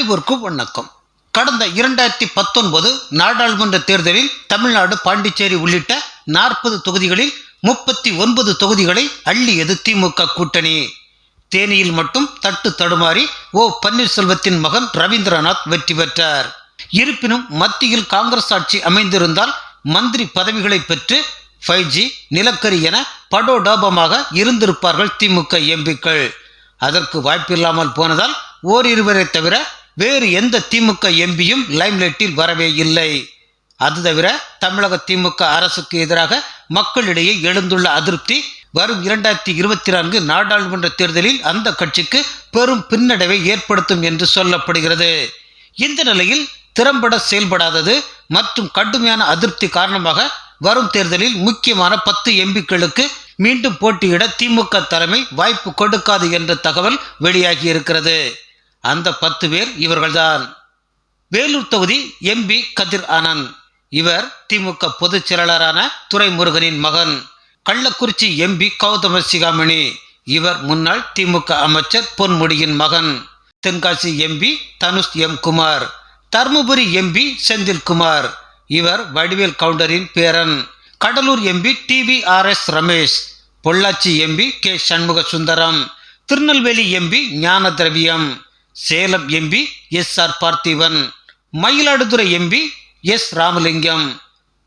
அனைவருக்கும் வணக்கம் கடந்த இரண்டாயிரத்தி பத்தொன்பது நாடாளுமன்ற தேர்தலில் தமிழ்நாடு பாண்டிச்சேரி உள்ளிட்ட நாற்பது தொகுதிகளில் முப்பத்தி ஒன்பது தொகுதிகளை அள்ளியது திமுக கூட்டணி. தேனியில் மட்டும் தட்டு தடுமாறி ஓ பன்னீர்செல்வத்தின் மகன் ரவீந்திரநாத் வெற்றி பெற்றார். இருப்பினும் மத்தியில் காங்கிரஸ் ஆட்சி அமைந்திருந்தால் மந்திரி பதவிகளை பெற்று ஃபைவ் ஜி நிலக்கரி என படோடோபமாக இருந்திருப்பார்கள் திமுக எம்பிக்கள். அதற்கு வாய்ப்பில்லாமல் போனதால் ஓரிருவரை தவிர வேறு எந்த திமுக எம்பியும் லைம்லைட்டில் வரவே இல்லை. அது தவிர தமிழக திமுக அரசுக்கு எதிராக மக்களிடையே எழுந்துள்ள அதிருப்தி வரும் இரண்டாயிரத்தி இருபத்தி நான்கு நாடாளுமன்ற தேர்தலில் அந்த கட்சிக்கு பெரும் பின்னடைவை ஏற்படுத்தும் என்று சொல்லப்படுகிறது. இந்த நிலையில் திறம்பட செயல்படாதது மற்றும் கடுமையான அதிருப்தி காரணமாக வரும் தேர்தலில் முக்கியமான பத்து எம்பிக்களுக்கு மீண்டும் போட்டியிட திமுக தலைமை வாய்ப்பு கொடுக்காது என்ற தகவல் வெளியாகி இருக்கிறது. அந்த பத்து பேர் இவர்கள்தான். வேலூர் தொகுதி எம்பி கதிர் ஆனந்த். இவர் திமுக பொதுச் செயலாளரான துரைமுருகனின் மகன். கள்ளக்குறிச்சி எம்பி கௌதம சிகாமணி. இவர் முன்னாள் திமுக அமைச்சர் பொன்முடியின் மகன். Tenkasi MP Dhanush M Kumar. Dharmapuri MP Senthilkumar இவர் வடிவேல் கவுண்டரின் பேரன். Cuddalore MP TV R S Ramesh. Pollachi MP K Shanmuga Sundaram Tirunelveli MP Gnana Thiraviyam Salem MP S R Parthiban Mayiladuthurai MP S Ramalingam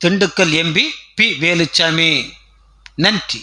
Dindigul MP P Velusamy. நன்றி.